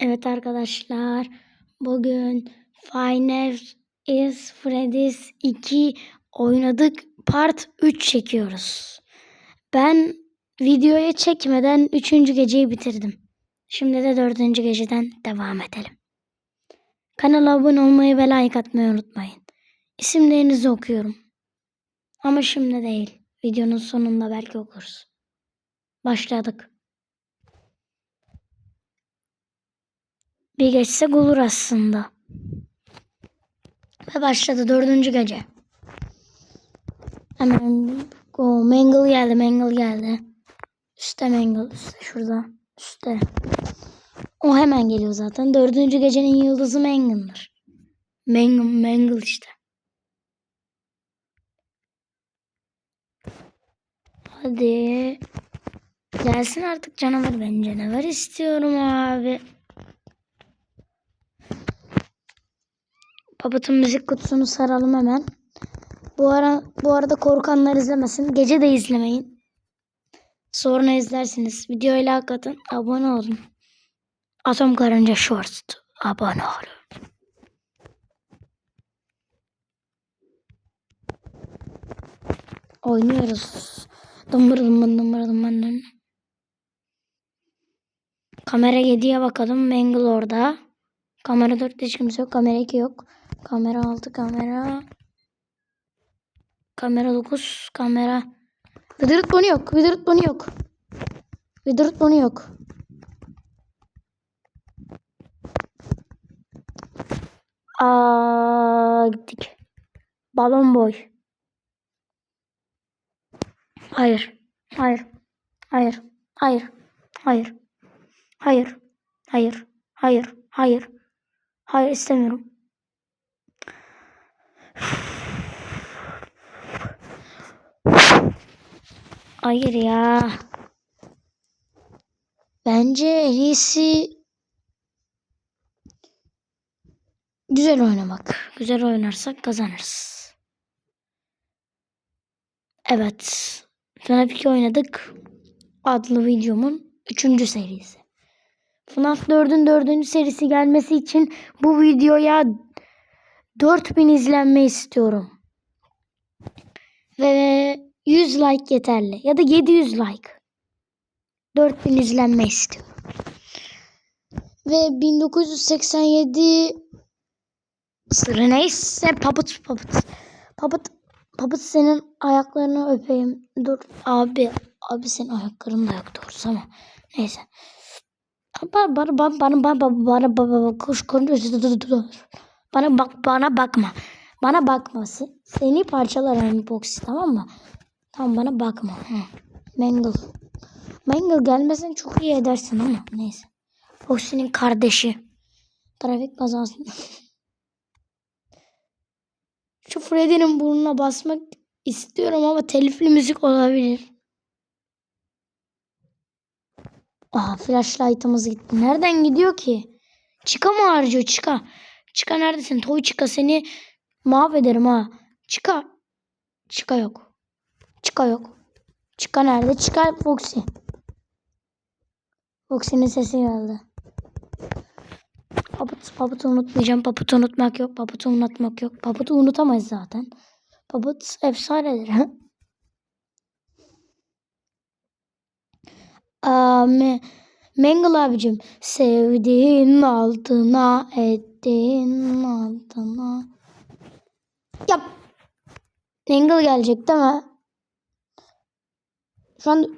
Evet arkadaşlar, bugün Five is Freddy's 2 oynadık. Part 3 çekiyoruz. Ben videoya çekmeden 3. geceyi bitirdim. Şimdi de 4. geceden devam edelim. Kanala abone olmayı ve like atmayı unutmayın. İsimlerinizi okuyorum. Ama şimdi değil. Videonun sonunda belki okuruz. Başladık. Bir geçsek olur aslında. Ve başladı dördüncü gece. Hemen o Mangle geldi, Mangle geldi. Üstte Mangle, üstte şurada, üstte. O hemen geliyor zaten. Dördüncü gecenin yıldızı Mangle'dır. Mangle, Mangle işte. Hadi. Gelsin artık canavar. Ben canavar istiyorum abi. Papat'ın müzik kutusunu saralım hemen. Bu ara bu arada korkanlar izlemesin. Gece de izlemeyin. Sonra izlersiniz. Videoya like atın. Abone olun. Atom Karınca Shorts. Abone olun. Oynuyoruz. Dımbır dımbır dımbır dımbır. Kamera 7'ye bakalım. Mangle orada. Kamera 4'te hiç kimse yok. Kamera 2 yok. Kamera 6 kamera. Kamera 9 kamera. Vidirt bonu yok. Vidirt bonu yok. Vidirt bonu yok. Aa gittik. Balon boy. Hayır. Hayır. Hayır. Hayır. Hayır. Hayır. Hayır. Hayır. Hayır. Hayır istemiyorum. Hayır ya. Bence en iyisi güzel oynamak. Güzel oynarsak kazanırız. Evet. FNAF 2 oynadık. Adlı videomun 3. serisi. FNAF 4'ün 4. serisi gelmesi için bu videoya 4000 izlenme istiyorum. Ve 100 like yeterli. Ya da 700 like. 4000 izlenme istiyorum. Ve 1987 sırrı neyse papıt papıt. Papıt papıt senin ayaklarını öpeyim. Dur abi. Abi senin ayakların da yok doğrusu ama. Neyse. Bana bana bana bana bana bana bana koş konuş bana bak bana bakma. Bana bakma. Seni parçalarım boxy tamam mı? Tamam bana bakma. Hı. Mangle. Mangle gelmesen çok iyi edersin ama neyse. Boxy'nin kardeşi. Trafik kazası. Şu Freddy'nin burnuna basmak istiyorum ama telifli müzik olabilir Aa flashlight'ımız gitti. Nereden gidiyor ki? Çıka mı harcıyor? Çıka. Çıka neredesin? Toy çıka seni mahvederim ha. Çıka. Çıka yok. Çıka yok. Çıka nerede? Çıka Foxy. Foxy'nin sesi geldi. Papıt, papıtı unutmayacağım. Papıtı unutmak yok. Papıtı unutmak yok. Papıtı unutamayız zaten. Papıt efsanedir. Ame, Mangle abicim sevdiğin altına ettiğin altına. Yap. Mangle gelecek değil mi? Şu an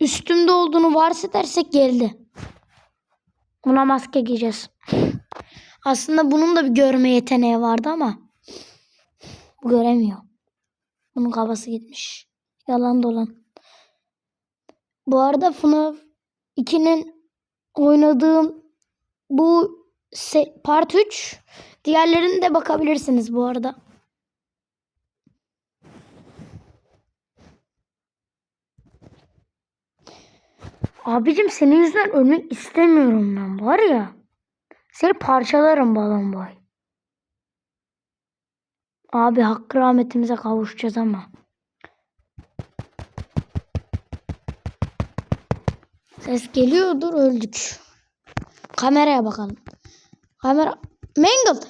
üstümde olduğunu varsedersek geldi. Buna maske giyeceğiz. Aslında bunun da bir görme yeteneği vardı ama bu göremiyor. Bunun kafası gitmiş. Yalan dolan. Bu arada FNAF 2'nin oynadığım bu part 3 diğerlerine de bakabilirsiniz bu arada. Abicim senin yüzünden ölmek istemiyorum ben var ya. Seni parçalarım balon boy. Abi hakkı rahmetimize kavuşacağız ama. Ses geliyordur öldük. kameraya bakalım. Kamera Mangle.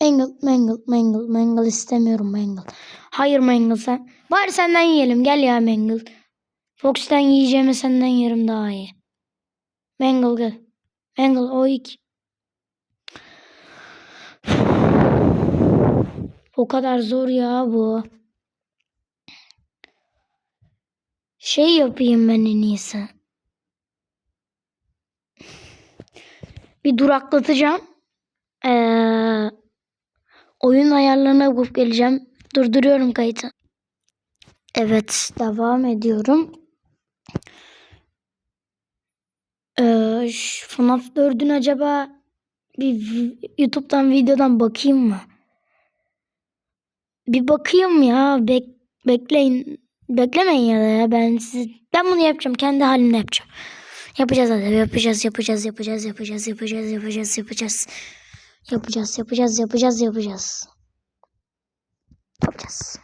Mangle, Mangle, Mangle, Mangle istemiyorum Mangle. Hayır Mangle sen. Bari senden yiyelim. Gel ya Mangle. Fox'tan yiyeceğimi senden yerim daha iyi. Mangle gel. Mangle o iki. O kadar zor ya bu. Şey yapayım ben en iyisi. Bir duraklatacağım. Ee, oyun ayarlarına bakıp geleceğim. Durduruyorum kayıtı. Evet devam ediyorum. Ee, FNAF 4'ün acaba bir YouTube'dan videodan bakayım mı? Bir bakayım ya. Bek bekleyin. Beklemeyin ya da ya. Ben siz ben bunu yapacağım. Kendi halimde yapacağım. Yapacağız hadi. Yapacağız, yapacağız, yapacağız, yapacağız, yapacağız, yapacağız, yapacağız. Yapacağız, yapacağız, yapacağız, yapacağız. Yapacağız.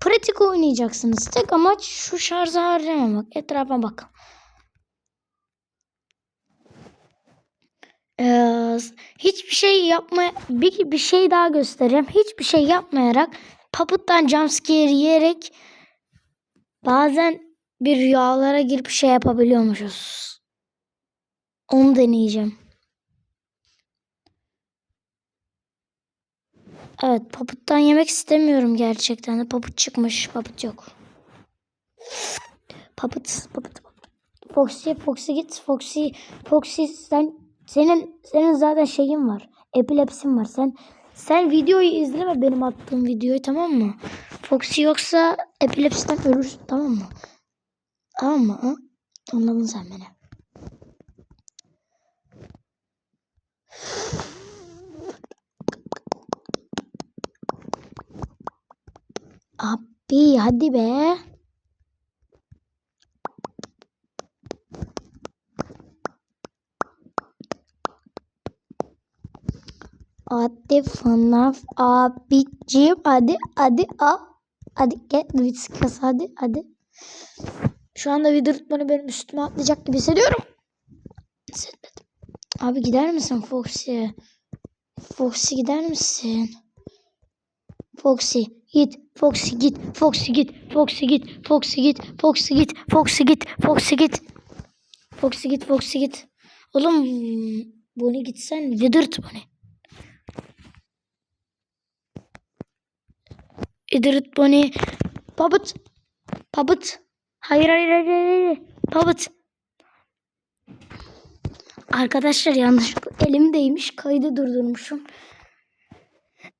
Pratik oynayacaksınız. Tek amaç şu şarjı harcamamak. Etrafa bak. Ee, hiçbir şey yapma bir, bir şey daha göstereceğim. Hiçbir şey yapmayarak papıttan jumpscare yiyerek bazen bir rüyalara girip şey yapabiliyormuşuz. Onu deneyeceğim. Evet papıttan yemek istemiyorum gerçekten de. Papıt çıkmış. Papıt yok. Papıt, papıt. Foxy, Foxy git. Foxy, Foxy sen senin senin zaten şeyin var. Epilepsin var. Sen sen videoyu izleme benim attığım videoyu tamam mı? Foxy yoksa epilepsiden ölürsün tamam mı? Tamam mı? Ha? Anladın sen beni. Abi hadi be. Hadi FNAF abicim hadi hadi a hadi gel Whiskas hadi hadi. Şu anda video tutmanı benim üstüme atlayacak gibi hissediyorum. Hissetmedim. Abi gider misin Foxy? Foxy gider misin? Foxy git. Foxy git. Foxy git. Foxy git. Foxy git. Foxy git. Foxy git. Foxy git. Foxy git. Foxy git. Oğlum bu ne gitsen Vidirt bu ne? Idrit Bonnie. Puppet. Puppet. Hayır hayır hayır hayır. Puppet. Arkadaşlar yanlışlıkla elimdeymiş. Kaydı durdurmuşum.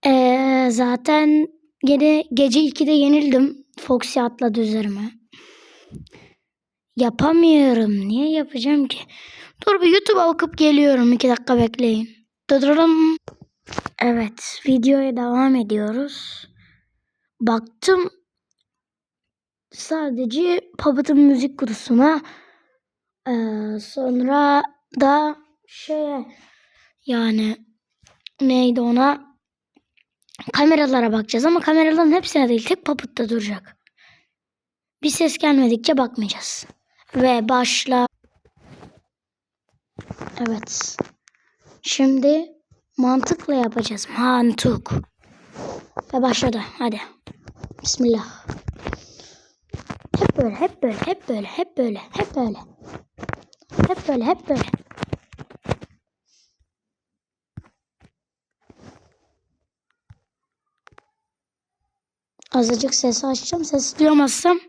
Ee, zaten gene gece 2'de yenildim. Foxy atladı üzerime. Yapamıyorum. Niye yapacağım ki? Dur bir YouTube'a bakıp geliyorum. 2 dakika bekleyin. Dıdırım. Evet. Videoya devam ediyoruz. Baktım sadece Puppet'ın müzik kutusuna ee, sonra da şeye yani neydi ona kameralara bakacağız ama kameraların hepsine değil tek Puppet'ta duracak. Bir ses gelmedikçe bakmayacağız. Ve başla. Evet. Şimdi mantıkla yapacağız. Mantık. Ve başladı. Hadi. Bismillah. Hep böyle, hep böyle, hep böyle, hep böyle, hep böyle. Hep böyle, hep böyle. Azıcık sesi açacağım. Sesi duyamazsam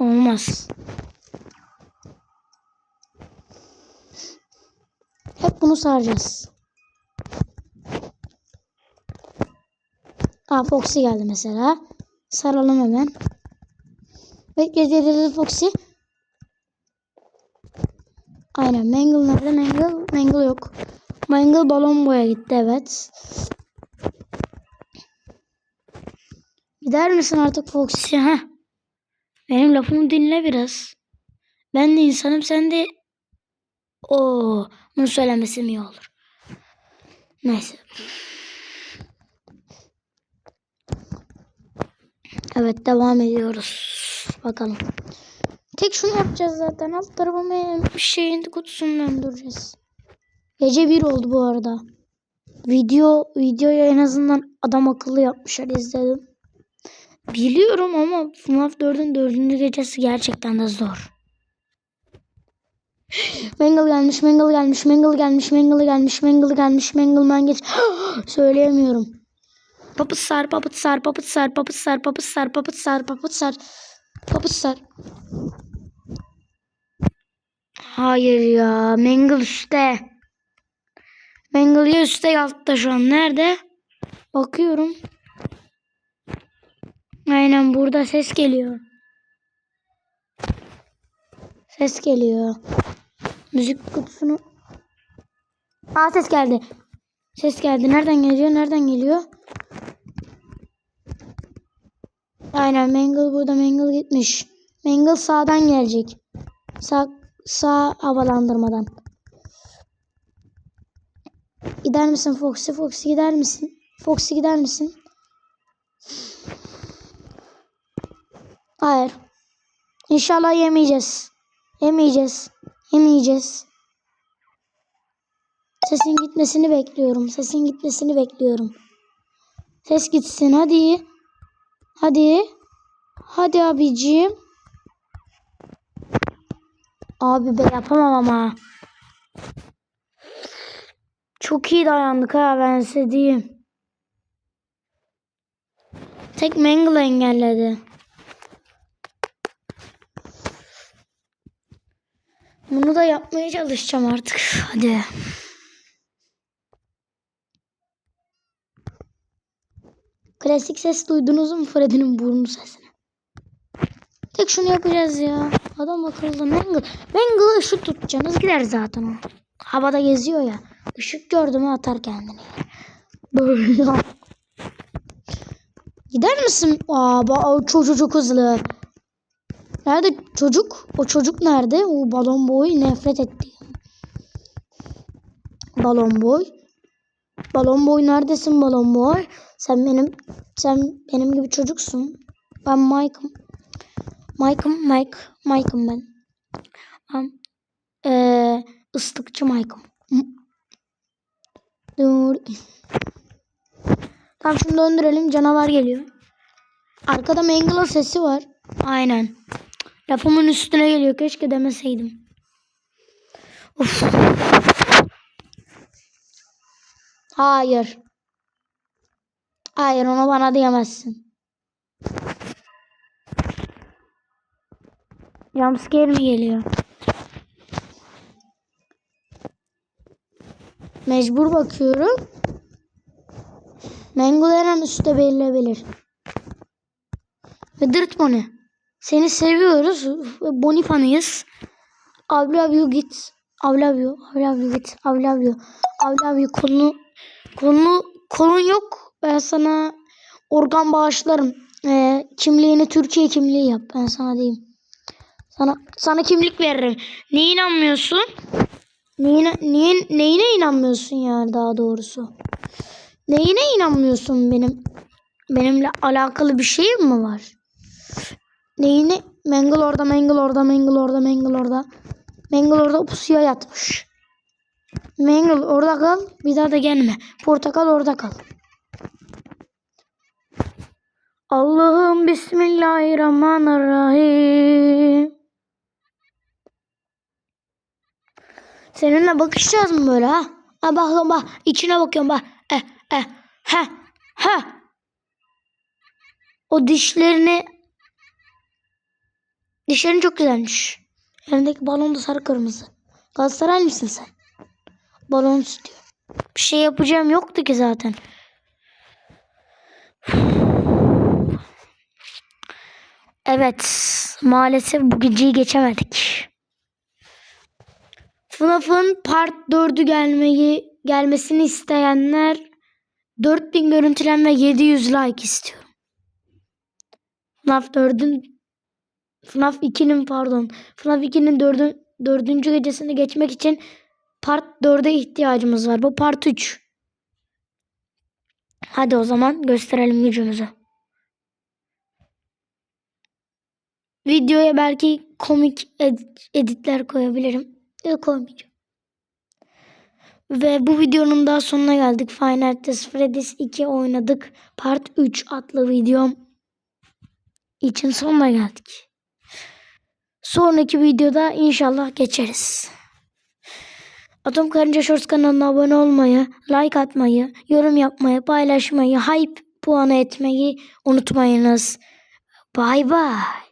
olmaz. Hep bunu saracağız. Aa Foxy geldi mesela. Saralım hemen. Bekle dedi Foxy. Aynen Mangle nerede? Mangle, Mangle yok. Mangle balon boya gitti evet. Gider misin artık Foxy? ha? Benim lafımı dinle biraz. Ben de insanım sen de o bunu söylemesem iyi olur. Neyse. Evet devam ediyoruz. Bakalım. Tek şunu yapacağız zaten. Alt tarafı bir şeyin kutusunu döndüreceğiz. Gece bir oldu bu arada. Video videoyu en azından adam akıllı yapmışlar izledim. Biliyorum ama FNAF 4'ün dördüncü gecesi gerçekten de zor. Mangle gelmiş, Mangle gelmiş, Mangle gelmiş, Mangle gelmiş, Mangle gelmiş, Mangle man geç. Söyleyemiyorum. Papıt sar, papıt sar, papıt sar, papıt sar, papıt sar, papıt sar, papıt sar. Papıt sar. Hayır ya, Mangle üstte. Mangle ya üstte ya altta şu an. Nerede? Bakıyorum. Aynen burada ses geliyor. Ses geliyor. Müzik kutusunu... Aa ses geldi. Ses geldi. Nereden geliyor? Nereden geliyor? Aynen Mangle burada. Mangle gitmiş. Mangle sağdan gelecek. Sağ, sağ havalandırmadan. Gider misin Foxy? Foxy gider misin? Foxy gider misin? Hayır. İnşallah yemeyeceğiz. Yemeyeceğiz. Yemeyeceğiz. Sesin gitmesini bekliyorum. Sesin gitmesini bekliyorum. Ses gitsin hadi. Hadi. Hadi abicim. Abi be yapamam ama. Çok iyi dayandık ha ben size. Tek Mangle engelledi. Bunu da yapmaya çalışacağım artık. Hadi. Klasik ses duydunuz mu Freddy'nin burnu sesini? Tek şunu yapacağız ya. Adam akıllı Mangle. Mangle'ı ışık tutacaksınız gider zaten o. Havada geziyor ya. Işık gördü mü atar kendini. Böyle. Gider misin? Aa, ba- çocuk çok hızlı. Nerede çocuk? O çocuk nerede? O balon boy nefret etti. Balon boy. Balon boy neredesin balon boy? Sen benim sen benim gibi çocuksun. Ben Mike'ım. Mike'ım Mike. Mike'ım ben. Ben ee, ıslıkçı Mike'ım. Dur. Tamam şunu döndürelim. Canavar geliyor. Arkada Mangle'ın sesi var. Aynen. Lafımın üstüne geliyor. Keşke demeseydim. Of. Hayır. Hayır onu bana diyemezsin. Jumpscare mi geliyor? Mecbur bakıyorum. An üstte belirlebilir. Ve Dirt Bonnie. Seni seviyoruz. Bonnie fanıyız. I love you git. I love you. I love you git. I love you. I love you. Kolunu, kolunu, kolun yok. Ben sana organ bağışlarım. Ee, kimliğini Türkiye kimliği yap. Ben sana diyeyim. Sana sana kimlik veririm. Niye inanmıyorsun? Neyine, niye, neyine inanmıyorsun yani daha doğrusu? Neyine inanmıyorsun benim? Benimle alakalı bir şeyim mi var? Neyine? Mangle orada, Mangle orada, Mangle orada, Mangle orada. Mangle orada pusuya yatmış. Mangle orada kal. Bir daha da gelme. Portakal orada kal. Allah'ım Bismillahirrahmanirrahim. Seninle bakışacağız mı böyle ha? Ha bak bak içine bakıyorum bak. Eh eh ha ha. O dişlerini dişlerin çok güzelmiş. Elindeki balon da sarı kırmızı. Galatasaray mısın sen? Balon istiyor. Bir şey yapacağım yoktu ki zaten. Evet. Maalesef bu geceyi geçemedik. FNAF'ın Part 4'ü gelmeyi gelmesini isteyenler 4000 görüntülenme 700 like istiyorum. FNAF 4'ün FNAF 2'nin pardon FNAF 2'nin 4. 4. gecesini geçmek için Part 4'e ihtiyacımız var. Bu Part 3. Hadi o zaman gösterelim gücümüzü. videoya belki komik ed- editler koyabilirim. Da koymayacağım. Ve bu videonun daha sonuna geldik. Nights at Freddy's 2 oynadık. Part 3 adlı videom için sonuna geldik. Sonraki videoda inşallah geçeriz. Atom Karınca Shorts kanalına abone olmayı, like atmayı, yorum yapmayı, paylaşmayı, hype puanı etmeyi unutmayınız. Bay bay.